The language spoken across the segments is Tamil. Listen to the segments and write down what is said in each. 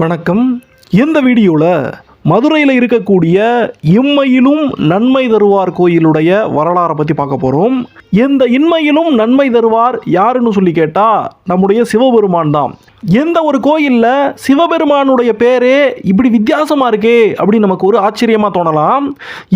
வணக்கம். இந்த வீடியோவில் மதுரையில் இருக்கக்கூடிய இம்மையிலும் நன்மை தருவார் கோயிலுடைய வரலாறை பற்றி பார்க்க போகிறோம் இந்த இன்மையிலும் நன்மை தருவார் யாருன்னு சொல்லி கேட்டால் நம்முடைய சிவபெருமான் தான். எந்த ஒரு கோயிலில் சிவபெருமானுடைய பேரே இப்படி வித்தியாசமாக இருக்கே அப்படின்னு நமக்கு ஒரு ஆச்சரியமாக தோணலாம்.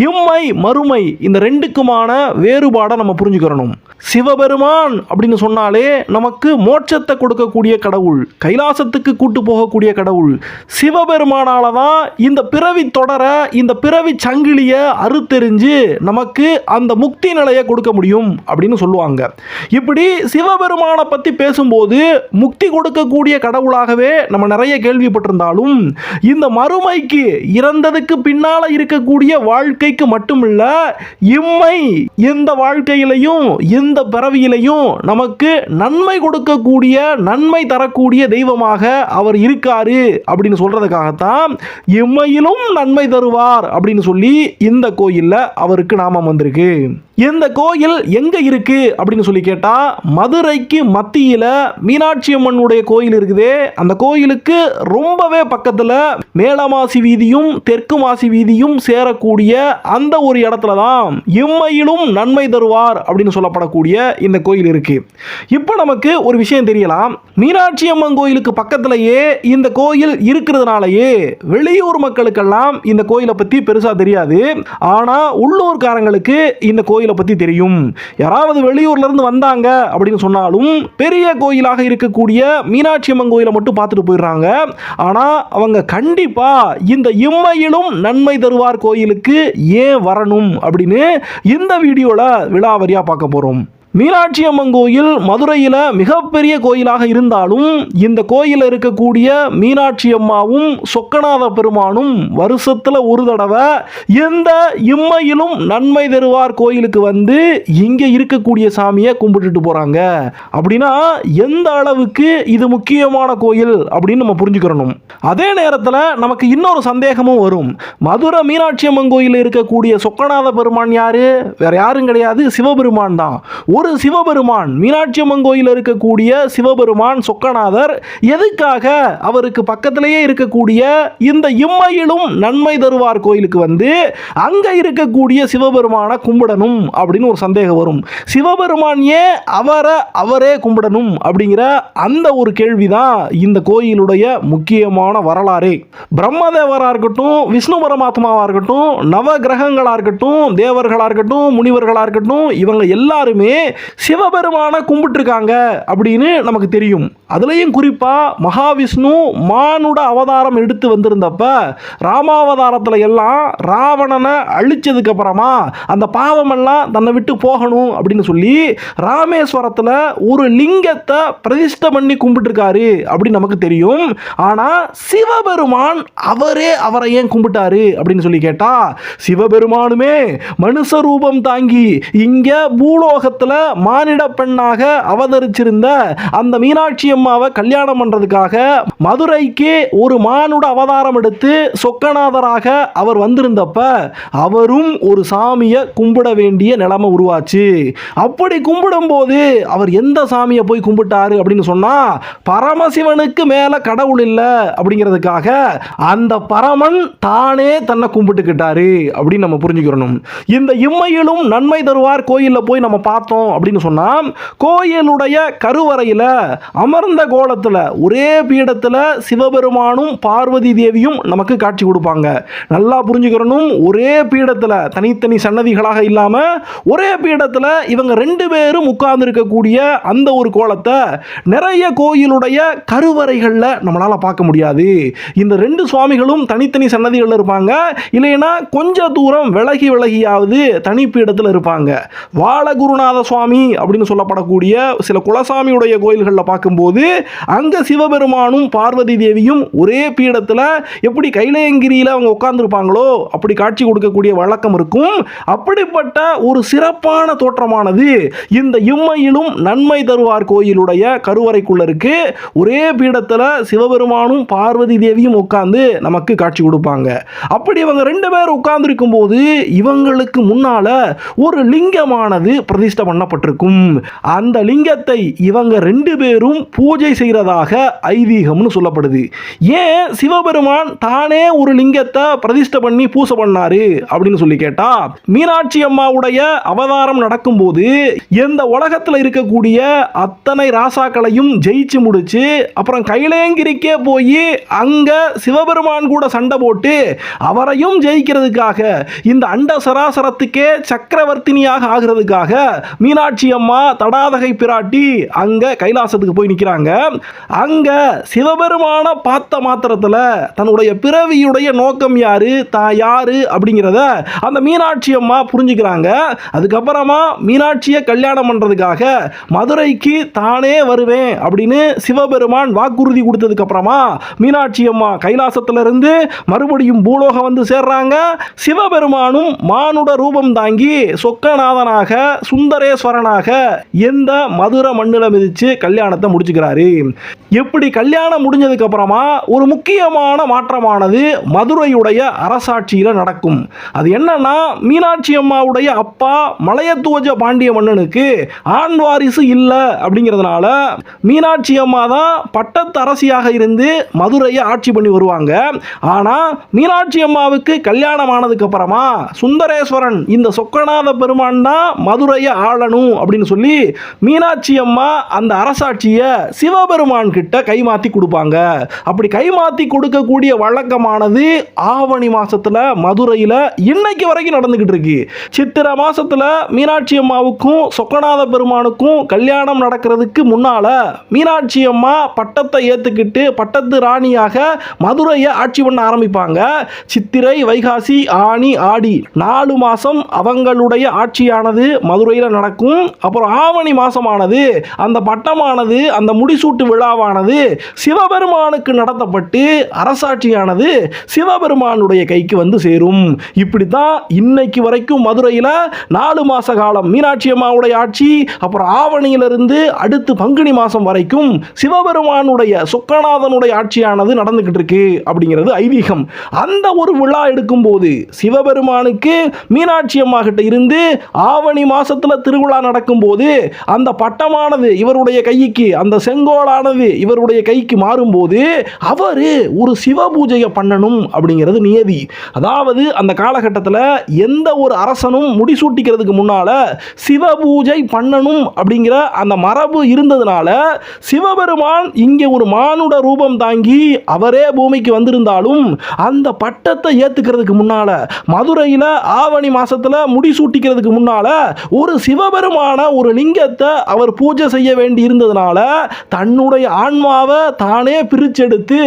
இம்மை மறுமை இந்த ரெண்டுக்குமான வேறுபாடை நம்ம புரிஞ்சுக்கிறணும். சிவபெருமான் அப்படின்னு சொன்னாலே நமக்கு மோட்சத்தை கொடுக்கக்கூடிய கடவுள் கைலாசத்துக்கு கூட்டு போகக்கூடிய கடவுள். சிவபெருமானால் தான் இந்த பிறவி தொடர இந்த பிறவி சங்கிலியை அறுத்தெறிஞ்சு நமக்கு அந்த முக்தி நிலையை கொடுக்க முடியும் அப்படின்னு சொல்லுவாங்க. இப்படி சிவபெருமானை பற்றி பேசும்போது முக்தி கொடுக்கக்கூடிய கடவுளாகவே நம்ம நிறைய கேள்விப்பட்டிருந்தாலும் இந்த மறுமைக்கு இறந்ததுக்கு பின்னால இருக்கக்கூடிய வாழ்க்கைக்கு மட்டுமில்ல இம்மை இந்த வாழ்க்கையிலையும் இந்த பிறவியிலையும் நமக்கு நன்மை கொடுக்கக்கூடிய நன்மை தரக்கூடிய தெய்வமாக அவர் இருக்காரு அப்படின்னு சொல்றதுக்காகத்தான் இம்மையிலும் நன்மை தருவார் அப்படின்னு சொல்லி இந்த கோயில்ல அவருக்கு நாமம் வந்திருக்கு. இந்த கோயில் எங்க இருக்கு? அப்படின்னு சொல்லி கேட்டா மதுரைக்கு மத்தியில மீனாட்சி அம்மனுடைய கோயில் இருக்குதே. அந்த கோயிலுக்கு ரொம்பவே பக்கத்துல மேலமாசி வீதியும் தெற்கு மாசி வீதியும் சேரக்கூடிய அந்த ஒரு இடத்துல தான் இம்மையிலும் நன்மை தருவார் அப்படின்னு சொல்லப்படக்கூடிய இந்த கோயில் இருக்கு. இப்போ நமக்கு ஒரு விஷயம் தெரியலாம். மீனாட்சி அம்மன் கோயிலுக்கு பக்கத்திலேயே இந்த கோயில் இருக்கிறதுனாலயே வெளியூர் மக்களுக்கெல்லாம் இந்த கோயிலை பத்தி பெருசா தெரியாது. ஆனா உள்ளூர்காரங்களுக்கு இந்த கோயில் பத்தி தெரியும். யாராவது வெளியூர்ல இருந்து வந்தாங்க அப்படின்னு சொன்னாலும் பெரிய கோயிலாக இருக்கக்கூடிய மீனாட்சி அம்மன் கோயிலை மட்டும் பார்த்துட்டு போயிடுறாங்க. ஆனா அவங்க கண்டிப்பா இந்த இம்மையிலும் நன்மை தருவார் கோயிலுக்கு ஏன் வரணும் அப்படின்னு இந்த வீடியோல விழாவரியா பார்க்க போறோம். மீனாட்சி அம்மன் கோயில் மதுரையில் மிகப்பெரிய கோயிலாக இருந்தாலும் இந்த கோயிலில் இருக்கக்கூடிய மீனாட்சி அம்மாவும் சொக்கநாத பெருமானும் வருஷத்தில் ஒரு தடவை எந்த இம்மையிலும் நன்மை தருவார் கோயிலுக்கு வந்து இங்கே இருக்கக்கூடிய சாமியை கும்பிட்டுட்டு போகிறாங்க அப்படின்னா எந்த அளவுக்கு இது முக்கியமான கோயில் அப்படின்னு நம்ம புரிஞ்சுக்கிறணும். அதே நேரத்தில் நமக்கு இன்னொரு சந்தேகமும் வரும். மதுரை மீனாட்சி அம்மன் கோயிலில் இருக்கக்கூடிய சொக்கநாத பெருமான் யார்? வேற யாரும் கிடையாது சிவபெருமான் தான். ஒரு சிவபெருமான் மீனாட்சி அம்மன் கோயிலில் இருக்கக்கூடிய சிவபெருமான் சொக்கநாதர் எதுக்காக அவருக்கு பக்கத்திலேயே இருக்கக்கூடிய இந்த இம்மையிலும் நன்மை தருவார் கோயிலுக்கு வந்து அங்கே இருக்கக்கூடிய சிவபெருமானை கும்பிடணும் அப்படின்னு ஒரு சந்தேகம் வரும். சிவபெருமான் ஏன் அவரை அவரே கும்பிடணும் அப்படிங்கிற அந்த ஒரு கேள்விதான் இந்த கோயிலுடைய முக்கியமான வரலாறே. பிரம்மதேவராக இருக்கட்டும் விஷ்ணு பரமாத்மாவாக இருக்கட்டும் நவ கிரகங்களாக இருக்கட்டும் தேவர்களாக இருக்கட்டும் முனிவர்களாக இருக்கட்டும் இவங்க எல்லாருமே சிவபெருமானை கும்பிட்டுருக்காங்க அப்படின்னு நமக்கு தெரியும். அதுலேயும் குறிப்பாக மகாவிஷ்ணு மானுட அவதாரம் எடுத்து வந்திருந்தப்ப ராமாவதாரத்தில் எல்லாம் ராவணனை அழித்ததுக்கப்புறமா அந்த பாவமெல்லாம் தன்னை விட்டு போகணும் அப்படின்னு சொல்லி ராமேஸ்வரத்தில் ஒரு லிங்கத்தை பிரதிஷ்டை பண்ணி கும்பிட்டுருக்காரு அப்படின்னு நமக்கு தெரியும். ஆனால் சிவபெருமான் அவரே அவரை ஏன் கும்பிட்டாரு அப்படின்னு சொல்லி கேட்டால் சிவபெருமானுமே மனுஷ ரூபம் தாங்கி இங்கே பூலோகத்தில் மானிட பெண்ணாக அவதரிச்சிருந்த அந்த மீனாட்சி அம்மாவை கல்யாணம் பண்ணுறதுக்காக மதுரைக்கு ஒரு மானுட அவதாரம் எடுத்து சொக்கநாதராக அவர் வந்திருந்தப்ப அவரும் ஒரு சாமியை கும்பிட வேண்டிய நிலைமை உருவாச்சு. அப்படி கும்பிடும்போது அவர் எந்த சாமியை போய் கும்பிட்டாரு அப்படின்னு சொன்னால் பரமசிவனுக்கு மேலே கடவுள் இல்லை அப்படிங்கிறதுக்காக அந்த பரமன் தானே தன்னை கும்பிட்டுக்கிட்டாரு அப்படின்னு நம்ம புரிஞ்சுக்கிறணும். இந்த இம்மையிலும் நன்மை தருவார் கோயிலில் போய் நம்ம பார்த்தோம் அப்படின்னு சொன்னால் கோயிலுடைய கருவறையில் அமர்ந்த கோலத்தில் ஒரே பீடத்தில் சிவபெருமானும் பார்வதி தேவியும் நமக்கு காட்சி கொடுப்பாங்க. நல்லா புரிஞ்சுக்கிறனும் ஒரே பீடத்தில் தனித்தனி சன்னதிகளாக இல்லாமல் ஒரே பீடத்தில் இவங்க ரெண்டு பேரும் உட்கார்ந்து இருக்கக்கூடிய அந்த ஒரு கோலத்தை நிறைய கோயிலுடைய கருவறைகளில் நம்மளால் பார்க்க முடியாது. இந்த ரெண்டு சுவாமிகளும் தனித்தனி சன்னதிகளில் இருப்பாங்க. இல்லைன்னா கொஞ்ச தூரம் விலகி விலகியாவது தனி பீடத்தில் இருப்பாங்க. வாழகுருநாத சுவாமி அப்படின்னு சொல்லப்படக்கூடிய சில குலசாமியுடைய கோயில்களில் பார்க்கும்போது அங்கே சிவபெருமானும் பார்வதி தேவியும் ஒரே பீடத்தில் எப்படி கைலயங்கிரியில் அவங்க உட்கார்ந்துருப்பாங்களோ அப்படி காட்சி கொடுக்கக்கூடிய வழக்கம் இருக்கும். அப்படிப்பட்ட ஒரு சிறப்பான தோற்றமானது இந்த இம்மையிலும் நன்மை தருவார் கோயிலுடைய கருவறைக்குள்ள இருக்கு. ஒரே பீடத்தில் சிவபெருமானும் பார்வதி தேவியும் உட்கார்ந்து நமக்கு காட்சி கொடுப்பாங்க. அப்படி இவங்க ரெண்டு பேர் உட்கார்ந்துருக்கும் போது இவங்களுக்கு முன்னால ஒரு லிங்கமானது பிரதிஷ்டை பண்ணப்பட்டிருக்கும். அந்த லிங்கத்தை இவங்க ரெண்டு பேரும் பூ பூஜை செய்கிறதாக ஐதீகம்னு சொல்லப்படுது. ஏன் சிவபெருமான் தானே ஒரு லிங்கத்தை பிரதிஷ்டை பண்ணி பூசை பண்ணாரு அப்படின்னு சொல்லி கேட்டா மீனாட்சி அம்மாவுடைய அவதாரம் நடக்கும்போது எந்த உலகத்தில் இருக்கக்கூடிய அத்தனை ராசாக்களையும் ஜெயிச்சு முடிச்சு அப்புறம் கைலேங்கிரிக்கே போய் அங்க சிவபெருமான் கூட சண்டை போட்டு அவரையும் ஜெயிக்கிறதுக்காக இந்த அண்ட சராசரத்துக்கே சக்கரவர்த்தினியாக ஆகிறதுக்காக மீனாட்சி அம்மா தடாதகை பிராட்டி அங்க கைலாசத்துக்கு போய் நிற்கிறாங்க அங்க சிவபெருமான பார்த்த மாத்திரத்தில் தன்னுடைய பிறவியுடைய நோக்கம் யாரு? தான் யாரு? அப்படிங்கிறத அந்த மீனாட்சி அம்மா புரிஞ்சுக்கிறாங்க. அதுக்கப்புறமா மீனாட்சியை கல்யாணம் பண்ணுறதுக்காக மதுரைக்கு தானே வருவேன் அப்படின்னு சிவபெருமான் வாக்குறுதி கொடுத்ததுக்கப்புறமா மீனாட்சி அம்மா கைலாசத்துல இருந்து மறுபடியும் பூலோகம் வந்து சேர்றாங்க. சிவபெருமானும் மானுட ரூபம் தாங்கி சொக்கநாதனாக சுந்தரேஸ்வரனாக எந்த மதுரை மண்ணில் மிதித்து கல்யாணத்தை முடிச்சுக்கிறார் declarei எப்படி கல்யாணம் முடிஞ்சதுக்கு அப்புறமா ஒரு முக்கியமான மாற்றமானது மதுரையுடைய அரசாட்சியில் நடக்கும். அது என்னன்னா மீனாட்சி அம்மாவுடைய அப்பா மலையத்துவஜ பாண்டிய மன்னனுக்கு ஆண் வாரிசு இல்லை அப்படிங்கிறதுனால மீனாட்சி அம்மா தான் பட்டத்து அரசியாக இருந்து மதுரையை ஆட்சி பண்ணி வருவாங்க. ஆனால் மீனாட்சி அம்மாவுக்கு கல்யாணம் ஆனதுக்கு அப்புறமா சுந்தரேஸ்வரன் இந்த சொக்கநாத பெருமான் தான் மதுரையை ஆளணும் அப்படின்னு சொல்லி மீனாட்சி அம்மா அந்த அரசாட்சியை சிவபெருமான் கிட்ட கிட்ட கைமாற்றி கொடுப்பாங்க. அப்படி கைமாற்றி கொடுக்கக்கூடிய வழக்கமானது ஆவணி மாதத்தில் மதுரையில் இன்னைக்கு வரைக்கும் நடந்துக்கிட்டு இருக்கு. சித்திரை மாதத்தில் மீனாட்சி அம்மாவுக்கும் சொக்கநாத பெருமானுக்கும் கல்யாணம் நடக்கிறதுக்கு முன்னால் மீனாட்சி அம்மா பட்டத்தை ஏற்றுக்கிட்டு பட்டத்து ராணியாக மதுரையை ஆட்சி பண்ண ஆரம்பிப்பாங்க. சித்திரை வைகாசி ஆணி ஆடி நாலு மாதம் அவங்களுடைய ஆட்சியானது மதுரையில் நடக்கும். அப்புறம் ஆவணி மாதமானது அந்த பட்டமானது அந்த முடிசூட்டு விழாவான விழாவானது சிவபெருமானுக்கு நடத்தப்பட்டு அரசாட்சியானது சிவபெருமானுடைய கைக்கு வந்து சேரும். இப்படி தான் இன்னைக்கு வரைக்கும் மதுரையில் நாலு மாத காலம் மீனாட்சி அம்மாவுடைய ஆட்சி அப்புறம் ஆவணியிலிருந்து அடுத்து பங்குனி மாதம் வரைக்கும் சிவபெருமானுடைய சொக்கநாதனுடைய ஆட்சியானது நடந்துக்கிட்டு இருக்கு அப்படிங்கிறது ஐதீகம். அந்த ஒரு விழா எடுக்கும்போது சிவபெருமானுக்கு மீனாட்சி அம்மா கிட்ட இருந்து ஆவணி மாசத்துல திருவிழா நடக்கும்போது அந்த பட்டமானது இவருடைய கைக்கு அந்த செங்கோலானது இவருடைய கைக்கு மாறும்போது அவர் ஒரு சிவ பூஜையை பண்ணணும் அப்படிங்கிறது நியதி. அதாவது அந்த காலகட்டத்தில் எந்த ஒரு அரசனும் முடிசூட்டிக்கிறதுக்கு முன்னால் சிவ பூஜை பண்ணணும் அப்படிங்கிற அந்த மரபு இருந்ததுனால சிவபெருமான் இங்கே ஒரு மானுட ரூபம் தாங்கி அவரே பூமிக்கு வந்திருந்தாலும் அந்த பட்டத்தை ஏற்றுக்கிறதுக்கு முன்னால் மதுரையில் ஆவணி மாதத்தில் முடிசூட்டிக்கிறதுக்கு முன்னால் ஒரு சிவபெருமான ஒரு லிங்கத்தை அவர் பூஜை செய்ய வேண்டி இருந்ததுனால தன்னுடைய ஆன்மாவை தானே பிரிச்செடுத்து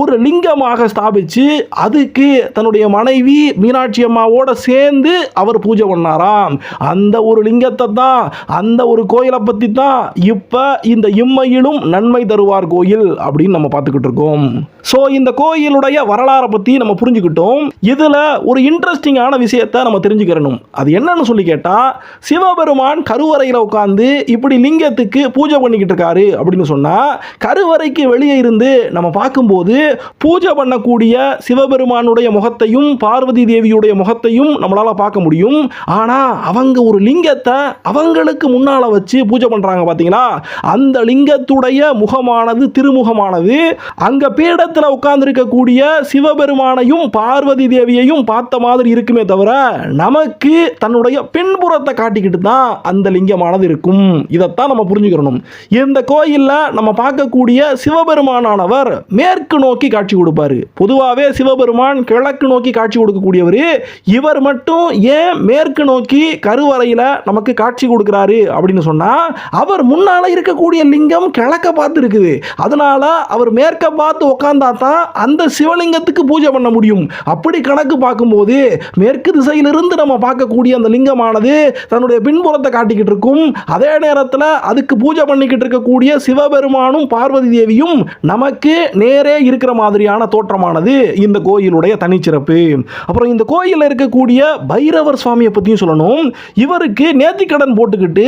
ஒரு லிங்கமாக ஸ்தாபிச்சு அதுக்கு தன்னுடைய மனைவி மீனாட்சி அம்மாவோட சேர்ந்து அவர் பூஜை பண்ணாராம். அந்த ஒரு லிங்கத்தை தான் அந்த ஒரு கோயிலை பற்றி தான் இப்போ இந்த இம்மையிலும் நன்மை தருவார் கோயில் அப்படின்னு நம்ம பார்த்துக்கிட்டு இருக்கோம். ஸோ இந்த கோயிலுடைய வரலாறை பற்றி நம்ம புரிஞ்சுக்கிட்டோம். இதில் ஒரு இன்ட்ரெஸ்டிங்கான விஷயத்தை நம்ம தெரிஞ்சுக்கிறணும். அது என்னன்னு சொல்லி கேட்டால் சிவபெருமான் கருவறையில் உட்காந்து இப்படி லிங்கத்துக்கு பூஜை பண்ணிக்கிட்டு இருக்காரு அப்படின்னு சொன்னால் கருவறைக்கு வெளியே இருந்து நம்ம பார்க்கும்போது பூஜை பண்ணக்கூடிய சிவபெருமானுடைய முகத்தையும் பார்வதி தேவியுடைய முகத்தையும் நம்மளால் பார்க்க முடியும். ஆனால் அவங்க ஒரு லிங்கத்தை அவங்களுக்கு முன்னால் வச்சு பூஜை பண்ணுறாங்க பார்த்தீங்களா அந்த லிங்கத்துடைய முகமானது திருமுகமானது அங்கே பீடத்தில் உட்கார்ந்துருக்கக்கூடிய சிவபெருமானையும் பார்வதி தேவியையும் பார்த்த மாதிரி இருக்குமே தவிர நமக்கு தன்னுடைய பின்புறத்தை காட்டிக்கிட்டு தான் அந்த லிங்கமானது இருக்கும். இதைத்தான் நம்ம புரிஞ்சுக்கிறணும். இந்த கோயிலில் நம்ம பார்க்கக்கூடிய சிவபெருமானானவர் மேற்கு நோக்கி காட்சி கொடுப்பாரு. பொதுவாகவே சிவபெருமான் கிழக்கு நோக்கி காட்சி கொடுக்கக்கூடியவர். இவர் மட்டும் ஏன் மேற்கு நோக்கி கருவறையில் நமக்கு காட்சி கொடுக்குறாரு அப்படின்னு சொன்னால் அவர் முன்னால் இருக்கக்கூடிய லிங்கம் கிழக்க பார்த்து இருக்குது. அதனால அவர் மேற்க பார்த்து உட்காந்தா தான் அந்த சிவலிங்கத்துக்கு பூஜை பண்ண முடியும். அப்படி கணக்கு பார்க்கும்போது மேற்கு திசையிலிருந்து நம்ம பார்க்கக்கூடிய அந்த லிங்கமானது தன்னுடைய பின்புறத்தை காட்டிக்கிட்டு இருக்கும். அதே நேரத்தில் அதுக்கு பூஜை பண்ணிக்கிட்டு இருக்கக்கூடிய சிவபெருமானும் பா பார்வதி தேவியும் நமக்கு நேரே இருக்கிற மாதிரியான தோற்றமானது இந்த கோயிலுடைய தனிச்சிறப்பு. அப்புறம் இந்த கோயிலில் இருக்கக்கூடிய பைரவர் சுவாமியை பற்றியும் சொல்லணும். இவருக்கு நேர்த்திக்கடன் போட்டுக்கிட்டு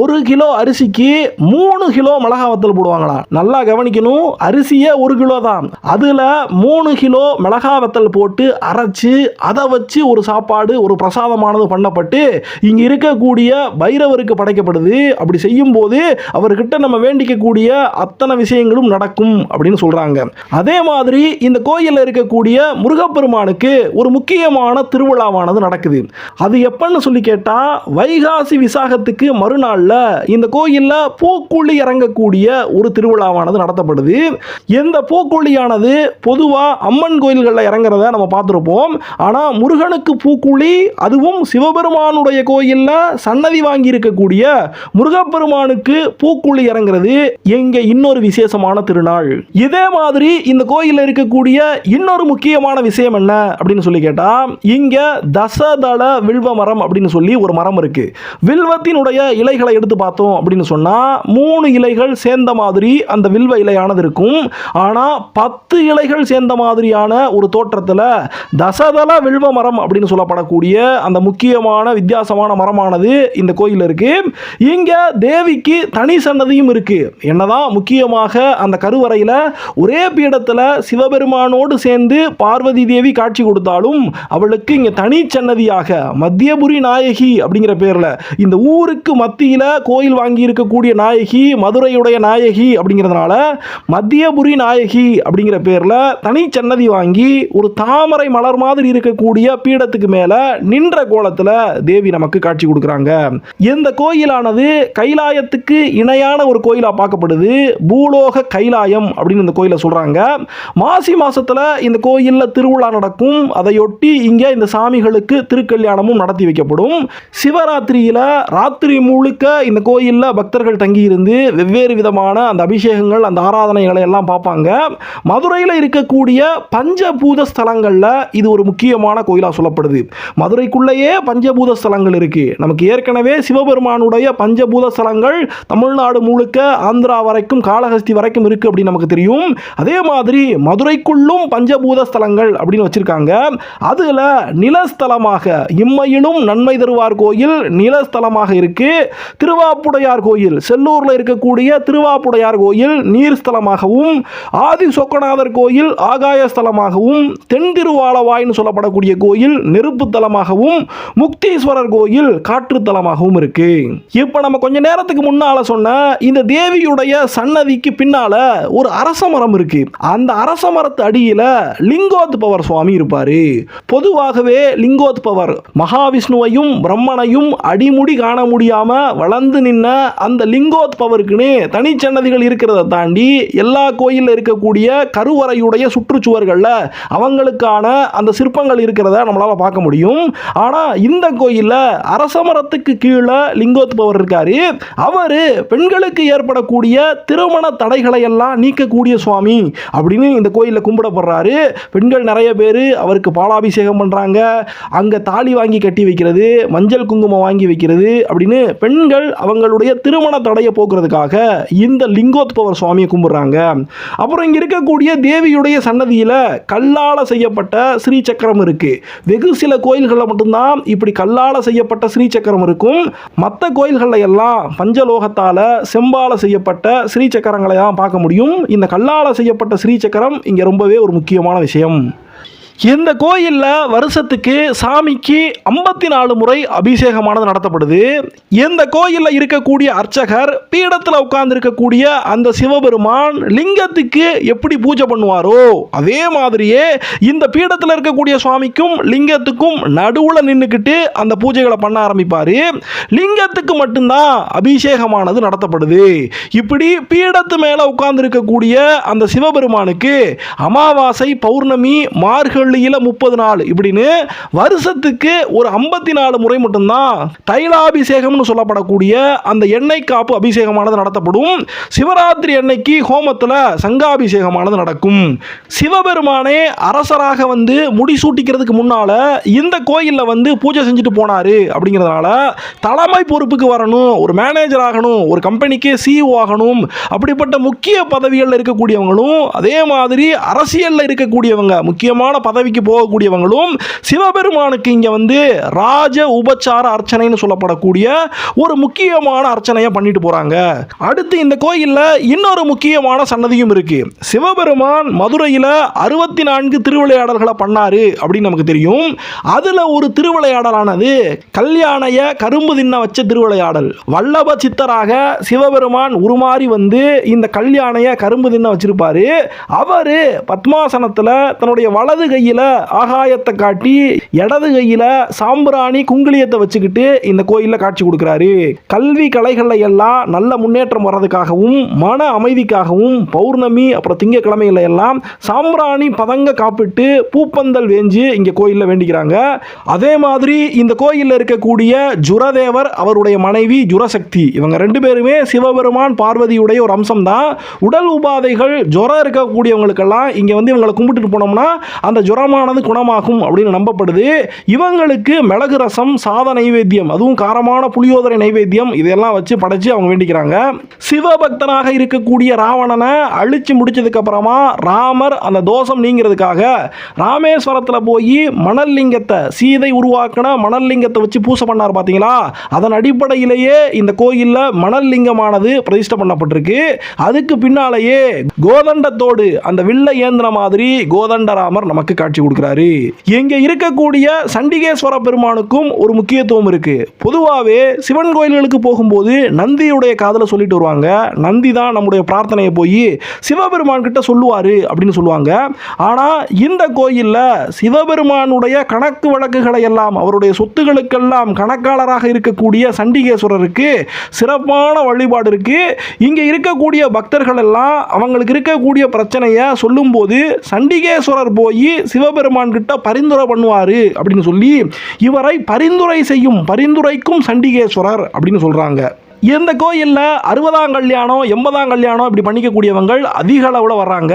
ஒரு கிலோ அரிசிக்கு மூணு கிலோ மிளகா வத்தல் போடுவாங்களாம் நல்லா கவனிக்கணும். அரிசியே ஒரு கிலோ தான். அதில் மூணு கிலோ மிளகா வத்தல் போட்டு அரைச்சு அதை வச்சு ஒரு சாப்பாடு ஒரு பிரசாதமானது பண்ணப்பட்டு இங்கே இருக்கக்கூடிய பைரவருக்கு படைக்கப்படுது. அப்படி செய்யும்போது அவர்கிட்ட நம்ம வேண்டிக்கக்கூடிய அத்தனை அத்தனை விஷயங்களும் நடக்கும் அப்படின்னு சொல்றாங்க. அதே மாதிரி இந்த கோயிலில் இருக்கக்கூடிய முருகப்பெருமானுக்கு ஒரு முக்கியமான திருவிழாவானது நடக்குது. அது எப்பன்னு சொல்லி கேட்டால் வைகாசி விசாகத்துக்கு மறுநாள்ல இந்த கோயில்ல பூக்குழி இறங்கக்கூடிய ஒரு திருவிழாவானது நடத்தப்படுது. எந்த பூக்குழியானது பொதுவா அம்மன் கோயில்களில் இறங்குறத நம்ம பார்த்துருப்போம். ஆனா முருகனுக்கு பூக்குழி அதுவும் சிவபெருமானுடைய கோயிலில் சன்னதி வாங்கி இருக்கக்கூடிய முருகப்பெருமானுக்கு பூக்குழி இறங்குறது எங்க இன்னொரு விசேஷமான திருநாள். இதே மாதிரி இந்த கோயிலில் இருக்கக்கூடிய இன்னொரு முக்கியமான விஷயம் என்ன அப்படின்னு சொல்லி கேட்டால் இங்கே தசதள வில்வ மரம் அப்படின்னு சொல்லி ஒரு மரம் இருக்கு. வில்வத்தினுடைய இலைகளை எடுத்து பார்த்தோம் அப்படின்னு சொன்னால் மூணு இலைகள் சேர்ந்த மாதிரி அந்த வில்வ இலையானது இருக்கும். ஆனால் பத்து இலைகள் சேர்ந்த மாதிரியான ஒரு தோற்றத்தில் தசதள வில்வ மரம் அப்படின்னு சொல்லப்படக்கூடிய அந்த முக்கியமான வித்தியாசமான மரமானது இந்த கோயில் இருக்கு. இங்கே தேவிக்கு தனி சன்னதியும் இருக்கு. என்னதான் முக்கியமாக அந்த கருவறையில் ஒரே பீடத்தில் சிவபெருமானோடு சேர்ந்து பார்வதி தேவி காட்சி கொடுத்தாலும் அவளுக்கு இங்க தனி சன்னதியாக மத்தியபுரி நாயகி அப்படிங்கிற பேர்ல இந்த ஊருக்கு மத்தியில கோயில் வாங்கி இருக்கக்கூடிய நாயகி மதுரையுடைய நாயகி அப்படிங்கிறதுனால மத்தியபுரி நாயகி அப்படிங்கிற பேர்ல தனி சன்னதி வாங்கி ஒரு தாமரை மலர் மாதிரி இருக்கக்கூடிய பீடத்துக்கு மேல நின்ற கோலத்துல தேவி நமக்கு காட்சி கொடுக்குறாங்க. இந்த கோயிலானது கைலாயத்துக்கு இணையான ஒரு கோயிலா பார்க்கப்படுது. பூலோக கைலாயம் அப்படின்னு இந்த கோயிலை சொல்கிறாங்க மாசி மாதத்தில் இந்த கோயிலில் திருவிழா நடக்கும். அதையொட்டி இங்கே இந்த சாமிகளுக்கு திருக்கல்யாணமும் நடத்தி வைக்கப்படும். சிவராத்திரியில் ராத்திரி முழுக்க இந்த கோயிலில் பக்தர்கள் தங்கியிருந்து வெவ்வேறு விதமான அந்த அபிஷேகங்கள் அந்த ஆராதனைகளை எல்லாம் பார்ப்பாங்க. மதுரையில் இருக்கக்கூடிய பஞ்சபூத ஸ்தலங்களில் இது ஒரு முக்கியமான கோயிலாக சொல்லப்படுது. மதுரைக்குள்ளேயே பஞ்சபூத ஸ்தலங்கள் இருக்குது நமக்கு ஏற்கனவே சிவபெருமானுடைய பஞ்சபூத ஸ்தலங்கள் தமிழ்நாடு முழுக்க ஆந்திரா வரைக்கும் காளஹஸ்தி வரைக்கும் இருக்குது அப்படின்னு நமக்கு தெரியும். அதே மாதிரி மதுரைக்குள்ளும் பஞ்சபூத ஸ்தலங்கள் அப்படின்னு வச்சுருக்காங்க. அதில் நிலஸ்தலமாக இம்மையிலும் நன்மை தருவார் கோயில் நிலஸ்தலமாக இருக்கு. திருவாப்புடையார் கோயில் செல்லூர்ல இருக்கக்கூடிய திருவாப்புடையார் கோயில் நீர் ஸ்தலமாகவும் ஆதி சொக்கநாதர் கோயில் ஆகாயஸ்தலமாகவும் தென் திருவாலவாய்னு சொல்லப்படக்கூடிய கோயில் நெருப்பு தலமாகவும் முக்தீஸ்வரர் கோயில் காற்று தலமாகவும் இருக்கு. இப்போ நம்ம கொஞ்ச நேரத்துக்கு முன்னால் சொன்ன இந்த தேவியுடைய சன்னதி சன்னதிக்கு பின்னால ஒரு அரச மரம் இருக்கு. அந்த அரச மரத்து அடியில லிங்கோத்பவர் சுவாமி இருப்பாரு. பொதுவாகவே லிங்கோத்பவர் மகாவிஷ்ணுவையும் பிரம்மனையும் அடிமுடி காண முடியாம வளர்ந்து நின்ன அந்த லிங்கோத்பவருக்குன்னு தனிச்சன்னதிகள் இருக்கிறத தாண்டி எல்லா கோயிலில் இருக்கக்கூடிய கருவறையுடைய சுற்றுச்சுவர்களில் அவங்களுக்கான அந்த சிற்பங்கள் இருக்கிறத நம்மளால பார்க்க முடியும். ஆனா இந்த கோயில்ல அரச மரத்துக்கு கீழே லிங்கோத்பவர் இருக்காரு. அவரு பெண்களுக்கு ஏற்படக்கூடிய திருமண தடைகளை எல்லாம் நீக்கக்கூடிய சுவாமி அப்படின்னு இந்த கோயிலில் கும்பிடப்படுறாரு. பெண்கள் நிறைய பேர் அவருக்கு பாலாபிஷேகம் பண்றாங்க. அங்க தாலி வாங்கி கட்டி வைக்கிறது மஞ்சள் குங்குமம் வாங்கி வைக்கிறது அப்படின்னு பெண்கள் அவங்களுடைய திருமண தடையை போக்குறதுக்காக இந்த லிங்கோத்பவர் சுவாமியை கும்பிடுறாங்க. அப்புறம் இங்க இருக்கக்கூடிய தேவியுடைய சன்னதியில் கல்லால் செய்யப்பட்ட ஸ்ரீ சக்கரம் இருக்கு. வெகு சில கோயில்களில் மட்டும்தான் இப்படி கல்லால் செய்யப்பட்ட ஸ்ரீ சக்கரம் இருக்கும். மற்ற கோயில்களில் எல்லாம் பஞ்சலோகத்தால் செம்பால செய்யப்பட்ட ஸ்ரீ சக்கரம் சக்கரங்களை தான் பார்க்க முடியும். இந்த கல்லால் செய்யப்பட்ட ஸ்ரீ சக்கரம் இங்க ரொம்பவே ஒரு முக்கியமான விஷயம். இந்த கோயிலில் வருஷத்துக்கு சாமிக்கு ஐம்பத்தி நாலு முறை அபிஷேகமானது நடத்தப்படுது. இந்த கோயிலில் இருக்கக்கூடிய அர்ச்சகர் பீடத்தில் உட்கார்ந்து இருக்கக்கூடிய அந்த சிவபெருமான் லிங்கத்துக்கு எப்படி பூஜை பண்ணுவாரோ அதே மாதிரியே இந்த பீடத்தில் இருக்கக்கூடிய சுவாமிக்கும் லிங்கத்துக்கும் நடுவில் நின்றுக்கிட்டு அந்த பூஜைகளை பண்ண ஆரம்பிப்பார். லிங்கத்துக்கு மட்டும்தான் அபிஷேகமானது நடத்தப்படுது. இப்படி பீடத்து மேலே உட்கார்ந்து இருக்கக்கூடிய அந்த சிவபெருமானுக்கு அமாவாசை பௌர்ணமி புள்ளியில் முப்பது நாள் இப்படின்னு வருஷத்துக்கு ஒரு ஐம்பத்தி நாலு முறை மட்டும்தான் தைலாபிஷேகம்னு சொல்லப்படக்கூடிய அந்த எண்ணெய் காப்பு அபிஷேகமானது நடத்தப்படும். சிவராத்திரி அன்னைக்கு ஹோமத்தில் சங்காபிஷேகமானது நடக்கும். சிவபெருமானே அரசராக வந்து முடிசூட்டிக்கிறதுக்கு முன்னால் இந்த கோயிலில் வந்து பூஜை செஞ்சுட்டு போனாரு அப்படிங்கிறதுனால தலைமை பொறுப்புக்கு வரணும் ஒரு மேனேஜர் ஆகணும் ஒரு கம்பெனிக்கு சிஇஓ ஆகணும் அப்படிப்பட்ட முக்கிய பதவிகளில் இருக்கக்கூடியவங்களும் அதே மாதிரி அரசியலில் இருக்கக்கூடியவங்க முக்கியமான பதவிக்கு போகக்கூடியவங்களும் சிவபெருமானுக்கு இங்கே வந்து ராஜ உபச்சார அர்ச்சனைன்னு சொல்லப்படக்கூடிய ஒரு முக்கியமான அர்ச்சனையை பண்ணிட்டு போகிறாங்க அடுத்து இந்த கோயிலில் இன்னொரு முக்கியமான சன்னதியும் இருக்கு. சிவபெருமான் மதுரையில் அறுபத்தி நான்கு திருவிளையாடல்களை பண்ணாரு அப்படின்னு நமக்கு தெரியும். அதில் ஒரு திருவிளையாடலானது கல்யாணைய கரும்பு தின்ன வச்ச திருவிளையாடல். வல்லப சித்தராக சிவபெருமான் உருமாறி வந்து இந்த கல்யாணைய கரும்பு தின்ன வச்சிருப்பாரு. அவர் பத்மாசனத்தில் தன்னுடைய வலது கை கையில் ஆகாயத்தை காட்டி இடது கையில் சாம்பிராணி குங்குளியத்தை வச்சுக்கிட்டு இந்த கோயிலில் காட்சி கொடுக்குறாரு. கல்வி கலைகளில் எல்லாம் நல்ல முன்னேற்றம் வர்றதுக்காகவும் மன அமைதிக்காகவும் பௌர்ணமி அப்புறம் திங்கக்கிழமையில எல்லாம் சாம்பிராணி பதங்க காப்பிட்டு பூப்பந்தல் வேஞ்சு இங்கே கோயிலில் வேண்டிக்கிறாங்க. அதே மாதிரி இந்த கோயிலில் இருக்கக்கூடிய ஜுரதேவர் அவருடைய மனைவி ஜுரசக்தி இவங்க ரெண்டு பேருமே சிவபெருமான் பார்வதியுடைய ஒரு அம்சம் தான் உடல் உபாதைகள் ஜுரம் இருக்கக்கூடியவங்களுக்கெல்லாம் இங்கே வந்து இவங்களை கும்பிட்டுட்டு போனோம்னா அந்த ஜுரமானது குணமாகும் அப்படின்னு நம்பப்படுது. இவங்களுக்கு மிளகு ரசம் சாத நைவேத்தியம் அதுவும் காரமான புளியோதரை நைவேத்தியம் இதெல்லாம் வச்சு படைச்சு அவங்க வேண்டிக்கிறாங்க. சிவபக்தனாக இருக்கக்கூடிய ராவணனை அழிச்சு முடிச்சதுக்கு அப்புறமா ராமர் அந்த தோஷம் நீங்கிறதுக்காக ராமேஸ்வரத்தில் போய் மணல் லிங்கத்தை சீதை உருவாக்கின மணல் லிங்கத்தை வச்சு பூசை பண்ணார் பார்த்தீங்களா அதன் அடிப்படையிலேயே இந்த கோயிலில் மணல் லிங்கமானது பிரதிஷ்டை பண்ணப்பட்டிருக்கு. அதுக்கு பின்னாலேயே கோதண்டத்தோடு அந்த வில்ல ஏந்தின மாதிரி கோதண்டராமர் நமக்கு காட்சி கொடுக்குறாரு. இங்கே இருக்கக்கூடிய சண்டிகேஸ்வர பெருமானுக்கும் ஒரு முக்கியத்துவம் இருக்கு. பொதுவாகவே சிவன் கோயில்களுக்கு போகும்போது நந்தியுடைய காதலை சொல்லிட்டு வருவாங்க. நந்தி தான் நம்முடைய பிரார்த்தனையை போய் சிவபெருமான் கிட்ட சொல்லுவார் அப்படின்னு சொல்லுவாங்க. ஆனால் இந்த கோயிலில் சிவபெருமானுடைய கணக்கு வழக்குகளை எல்லாம் அவருடைய சொத்துகளுக்கெல்லாம் கணக்காளராக இருக்கக்கூடிய சண்டிகேஸ்வரருக்கு சிறப்பான வழிபாடு இருக்கு. இங்கே இருக்கக்கூடிய பக்தர்கள் எல்லாம் அவங்களுக்கு இருக்கக்கூடிய பிரச்சனையை சொல்லும்போது சண்டிகேஸ்வரர் போய் சிவபெருமான் கிட்ட பரிந்துரை பண்ணுவார் அப்படின்னு சொல்லி இவரை பரிந்துரை செய்யும் பரிந்துரைக்கும் சண்டிகேஸ்வரர் அப்படின்னு சொல்கிறாங்க இந்த கோயிலில் அறுபதாம் கல்யாணம் எண்பதாம் கல்யாணம் இப்படி பண்ணிக்கக்கூடியவங்கள் அதிக அளவில் வர்றாங்க.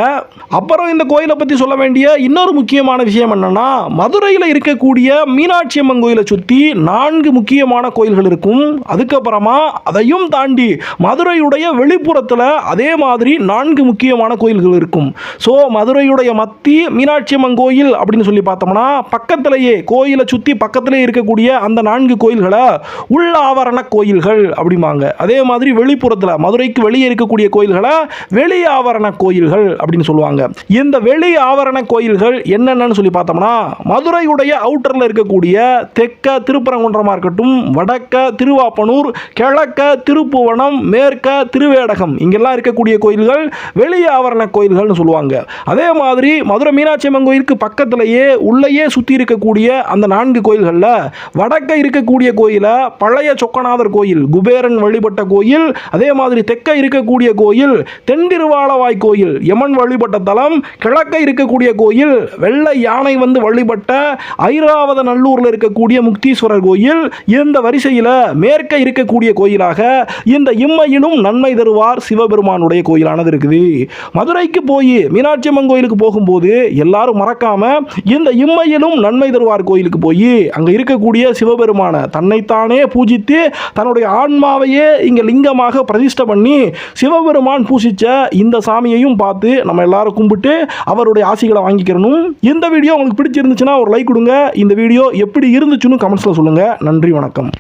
அப்புறம் இந்த கோயிலை பற்றி சொல்ல வேண்டிய இன்னொரு முக்கியமான விஷயம் என்னென்னா மதுரையில் இருக்கக்கூடிய மீனாட்சி அம்மன் கோயிலை சுற்றி நான்கு முக்கியமான கோயில்கள் இருக்கும். அதுக்கப்புறமா அதையும் தாண்டி மதுரையுடைய வெளிப்புறத்தில் அதே மாதிரி நான்கு முக்கியமான கோயில்கள் இருக்கும். ஸோ மதுரையுடைய மத்தி மீனாட்சி அம்மன் கோயில் அப்படின்னு சொல்லி பார்த்தோம்னா பக்கத்திலேயே கோயிலை சுற்றி பக்கத்திலே இருக்கக்கூடிய அந்த நான்கு கோயில்களை உள்ள ஆவரண கோயில்கள் அப்படிம்பாங்க. அதே மாதிரி வெளிப்புறத்தில் மதுரைக்கு வெளியே இருக்கக்கூடிய கோயில்களை? வெளி ஆவரண கோயில்கள் அப்படின்னு சொல்லுவாங்க. இந்த வெளி ஆவரண கோயில்கள் என்னென்னு சொல்லி பார்த்தோம்னா மதுரையுடைய அவுட்டரில் இருக்கக்கூடிய தெற்க திருப்பரங்குன்றமாக இருக்கட்டும் வடக்க திருவாப்பனூர் கிழக்க திருப்புவனம் மேற்க திருவேடகம் இங்கெல்லாம் இருக்கக்கூடிய கோயில்கள் வெளி ஆவரண கோயில்கள்னு சொல்லுவாங்க. அதே மாதிரி மதுரை மீனாட்சி அம்மன் கோயிலுக்கு பக்கத்திலேயே உள்ளேயே சுற்றி இருக்கக்கூடிய அந்த நான்கு கோயில்களில் வடக்க இருக்கக்கூடிய கோயிலை பழைய சொக்கநாதர் கோயில் குபேரன் வழிபட்ட கோயில் அதே மாதிரி தெற்க இருக்கக்கூடிய கோயில் தென்திருவாளவாய் கோயில் யமன் வழிபட்ட தலம் கிழக்க இருக்கக்கூடிய கோயில் வெள்ளை யானை வந்து வழிபட்ட ஐராவத நல்லூரில் இருக்கக்கூடிய முக்தீஸ்வரர் கோயில் இந்த வரிசையில் மேற்க இருக்கக்கூடிய கோயிலாக இந்த இம்மையிலும் நன்மை தருவார் சிவபெருமானுடைய கோயிலானது இருக்குது. மதுரைக்கு போய் மீனாட்சி அம்மன் கோயிலுக்கு போகும்போது எல்லாரும் மறக்காம இந்த இம்மையிலும் நன்மை தருவார் கோயிலுக்கு போய் அங்கே இருக்கக்கூடிய சிவபெருமான தன்னைத்தானே பூஜித்து தன்னுடைய ஆன்மாவையே இங்கே லிங்கமாக பிரதிஷ்டை பண்ணி சிவபெருமான் பூசித்த இந்த சாமியையும் பார்த்து நம்ம எல்லாரும் கும்பிட்டு அவருடைய ஆசிகளை வாங்கிக்கிறணும். இந்த வீடியோ உங்களுக்கு பிடிச்சிருந்துச்சுன்னா ஒரு லைக் கொடுங்க. இந்த வீடியோ எப்படி இருந்துச்சுன்னு கமெண்ட்ஸில் சொல்லுங்கள் நன்றி வணக்கம்.